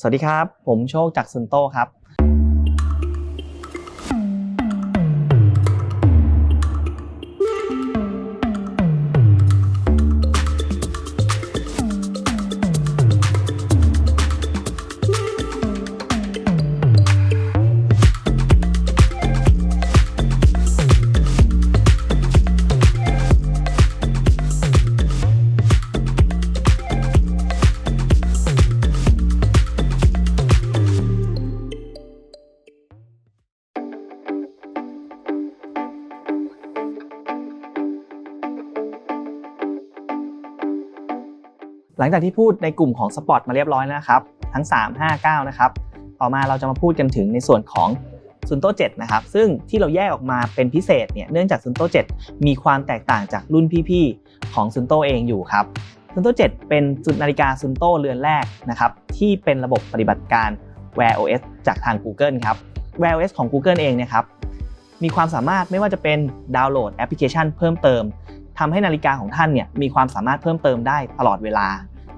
สวัสดีครับ ผมโชคจากซุนโตครับ หลังจากที่พูดในกลุ่มของสปอร์ตมาเรียบร้อยนะครับทั้ง 3 5 9 นะครับ ต่อมาเราจะมาพูดกันถึงในส่วนของซุนโต7นะครับ ซึ่งที่เราแยกออกมาเป็นพิเศษเนี่ยเนื่องจากซุนโต7มีความแตกต่างจากรุ่นพี่ๆ ของซุนโตเองอยู่ครับซุนโต7เป็นจุดนาฬิกาซุนโตเรือนแรกนะครับที่เป็นระบบปฏิบัติการ Wear OS จากทาง Google ครับ Wear OS ของ Google เองเนี่ยครับมีความสามารถไม่ว่าจะเป็นดาวน์โหลดแอปพลิเคชันเพิ่มเติมทำให้นาฬิกาของท่านเนี่ยมีความสามารถเพิ่มเติมได้ตลอดเวลา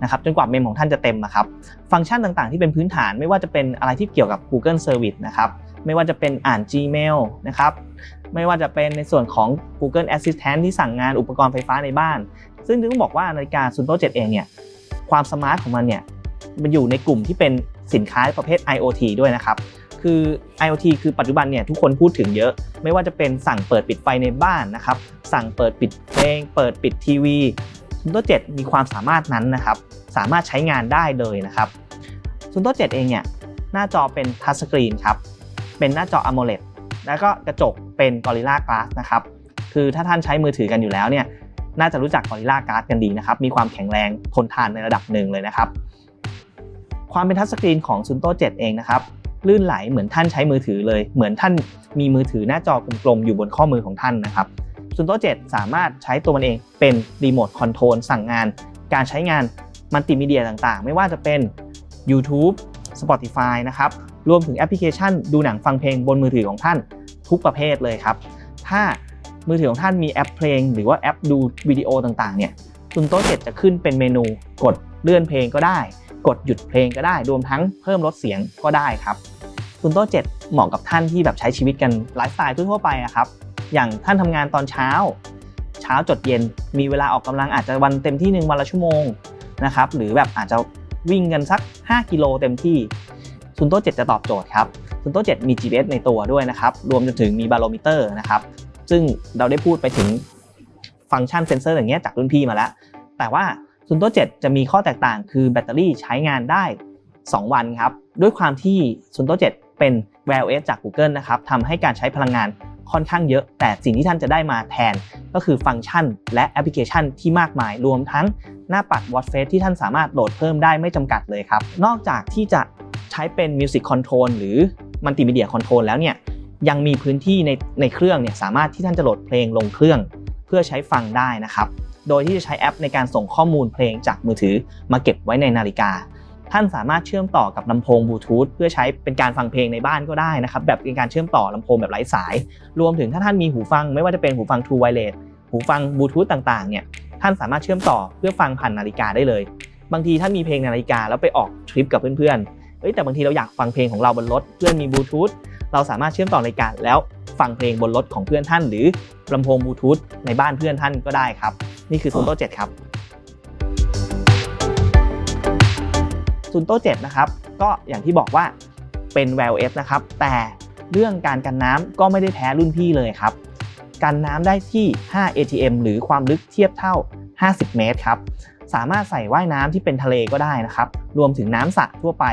นะครับจนกว่าเมมของท่านจะเต็มนะครับฟังก์ชันต่างๆ ที่เป็นพื้นฐานไม่ว่าจะเป็นอะไรที่เกี่ยวกับ Google Service นะครับไม่ว่าจะเป็นอ่าน Gmail นะครับไม่ว่าจะเป็นในส่วนของ Google Assistant ที่สั่งงานอุปกรณ์ไฟฟ้าในบ้าน ซึ่งต้องบอกว่านาฬิกา Sunto 7เองเนี่ยความสมาร์ทของมันเนี่ยมันอยู่ในกลุ่มที่เป็นสินค้าประเภท IoT ด้วยนะครับคือ IoT คือปัจจุบันเนี่ยทุกคนพูดถึงเยอะ ไม่ว่าจะเป็นสั่งเปิดปิดไฟในบ้านนะครับ สั่งเปิดปิดเพลง เปิดปิดทีวี ซุนโต7มีความสามารถนั้นนะครับ สามารถใช้งานได้เลยนะครับซุนโต7เองเนี่ยหน้าจอเป็นทัชสกรีนครับ เป็นหน้าจอ AMOLED แล้วก็กระจกเป็น Gorilla Glass นะครับ คือถ้าท่านใช้มือถือกันอยู่แล้วเนี่ยน่าจะรู้จัก Gorilla Glass กันดีนะครับ มีความแข็งแรงทนทานในระดับหนึ่งเลยนะครับ ความเป็นทัชสกรีนของซุนโต7เองนะครับลื่นไหลเหมือนท่านใช้มือถือเลย เหมือนท่านมีมือถือหน้าจอกลมๆอยู่บนข้อมือของท่านนะครับ ซุนโต7สามารถใช้ตัวมันเองเป็นรีโมทคอนโทรลสั่งงาน การใช้งานมัลติมีเดียต่างๆ ไม่ว่าจะเป็น YouTube Spotify นะครับรวมถึงแอปพลิเคชันดูหนังฟังเพลงบนมือถือของท่านทุกประเภทเลยครับ ถ้ามือถือของท่านมีแอปเพลง หรือว่าแอปดูวิดีโอต่างๆเนี่ยซุนโต7จะขึ้นเป็นเมนูกดเลื่อนเพลงก็ได้ กดหยุดเพลงก็ได้ รวมทั้งเพิ่มลดเสียงก็ได้ครับซุนโต7เหมาะกับท่านที่แบบใช้ชีวิตกันไลฟ์สไตล์ทั่วไปอะครับ อย่างท่านทำงานตอนเช้า เช้าจดเย็น มีเวลาออกกำลังอาจจะวันเต็มที่หนึ่งวันละชั่วโมงนะครับ หรือแบบอาจจะวิ่งกันสัก 5 กิโลเต็มที่ซุนโต7จะตอบโจทย์ครับซุนโต7มี GPS ในตัวด้วยนะครับ รวมจนถึงมีบาโลมิเตอร์นะครับ ซึ่งเราได้พูดไปถึงฟังก์ชันเซนเซอร์อย่างเงี้ยจากรุ่นพี่มาแล้ว แต่ว่าซุนโต7จะมีข้อแตกต่างคือแบตเตอรี่ใช้งานได้ 2 วันครับ ด้วยความที่ซุนโต7เป็น Wear OS จาก Google นะครับทำให้การใช้พลังงาน ค่อนข้างเยอะ แต่สิ่งที่ท่านจะได้มาแทนก็คือฟังก์ชัน และแอปพลิเคชันที่มากมาย รวมทั้งหน้าปัด Watch Face ที่ท่านสามารถโหลดเพิ่มได้ไม่จำกัดเลยครับ นอกจากที่จะใช้เป็น Music Control หรือ Multimedia Control แล้วเนี่ยยังมีพื้นที่ในในเครื่องเนี่ยสามารถที่ท่านจะโหลดเพลงลงเครื่อง เพื่อใช้ฟังได้นะครับ โดยที่จะใช้แอปในการส่งข้อมูลเพลงจากมือถือมาเก็บไว้ในนาฬิกา ท่านสามารถเชื่อมต่อกับลำโพงบลูทูธเพื่อใช้เป็นการฟังเพลงในบ้านก็ได้นะครับแบบเป็นการเชื่อมต่อลำโพงแบบไร้สาย รวมถึงถ้าท่านมีหูฟังไม่ว่าจะเป็นหูฟัง True Wireless หูฟังบลูทูธต่างๆเนี่ยท่านสามารถเชื่อมต่อเพื่อฟังผ่านนาฬิกาได้เลย บางทีท่านมีเพลงนาฬิกาแล้วไปออกทริปกับเพื่อนๆเอ้ยแต่บางทีเราอยากฟังเพลงของเราบนรถเพื่อนมีบลูทูธเราสามารถเชื่อมต่อนาฬิกาแล้วฟังเพลงบนรถของเพื่อนท่าน หรือลำโพงบลูทูธในบ้านเพื่อนท่านก็ได้ครับ นี่คือโซุนโต7ครับ ซุนโต7นะครับก็อย่างที่บอกว่าเป็น Wear OS นะครับแต่เรื่องการกันน้ำก็ไม่ได้แพ้รุ่นพี่เลยครับกันน้ำได้ที่ 5 ATM หรือความลึกเทียบเท่า 50 เมตรครับสามารถใส่ว่ายน้ำที่เป็นทะเลก็ได้นะครับ รวมถึงน้ำสระทั่วไป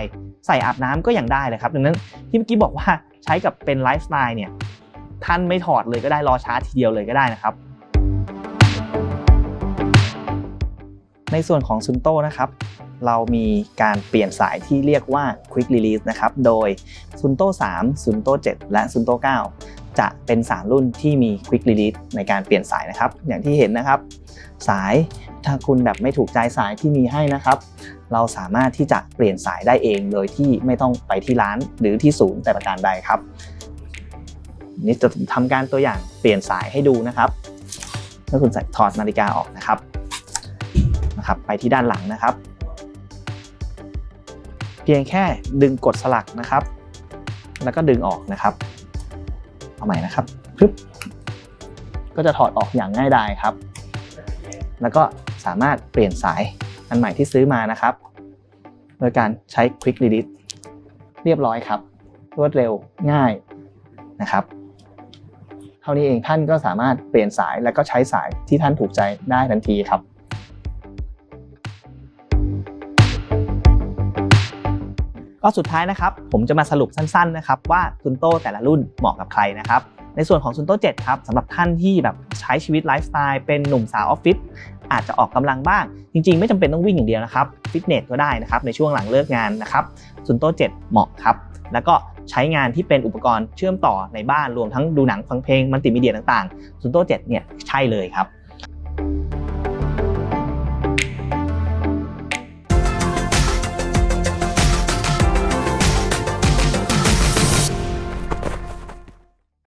ใส่อาบน้ำก็ยังได้เลยครับ ดังนั้นที่เมื่อกี้บอกว่าใช้กับเป็นไลฟ์สไตล์เนี่ย ท่านไม่ถอดเลยก็ได้รอชาร์จทีเดียวเลยก็ได้นะครับ ในส่วนของซุนโตนะครับ เรามีการเปลี่ยนสายที่เรียกว่า Quick Release นะครับ โดย Sunto 3 Sunto 7 และ Sunto 9 จะเป็น 3 รุ่นที่มี Quick Release ในการเปลี่ยนสายนะครับ อย่างที่เห็นนะครับ สายถ้าคุณแบบไม่ถูกใจสายที่มีให้นะครับ เราสามารถที่จะเปลี่ยนสายได้เองโดยที่ไม่ต้องไปที่ร้านหรือที่ศูนย์แต่ประการใดครับ นี่จะทำการตัวอย่างเปลี่ยนสายให้ดูนะครับเมื่อคุณใส่ถอดนาฬิกาออกนะครับนะครับ ไปที่ด้านหลังนะครับ พียงแค่ดึงกดสลักนะครับ แล้วก็ดึงออกนะครับ เอาใหม่นะครับปึ๊บก็จะถอดออกอย่างง่ายดายครับ แล้วก็สามารถเปลี่ยนสายอันใหม่ที่ซื้อมานะครับ โดยการใช้ Quick Release เรียบร้อยครับ รวดเร็วง่ายนะครับ เท่านี้เองท่านก็สามารถเปลี่ยนสายแล้วก็ใช้สายที่ท่านถูกใจได้ทันทีครับ ก็สุดท้ายนะครับ ผมจะมาสรุปสั้นๆนะครับว่าซุนโตแต่ละรุ่นเหมาะกับใครนะครับในส่วนของซุนโต7ครับสำหรับท่านที่แบบใช้ชีวิตไลฟ์สไตล์เป็นหนุ่มสาวออฟฟิศอาจจะออกกำลังบ้าง จริงๆ ไม่จำเป็นต้องวิ่งอย่างเดียวนะครับฟิตเนสก็ได้นะครับในช่วงหลังเลิกงานนะครับซุนโต7เหมาะครับแล้วก็ใช้งานที่เป็นอุปกรณ์เชื่อมต่อในบ้านรวมทั้งดูหนังฟังเพลงมัลติมีเดียต่างๆซุนโต7เนี่ยใช่เลยครับ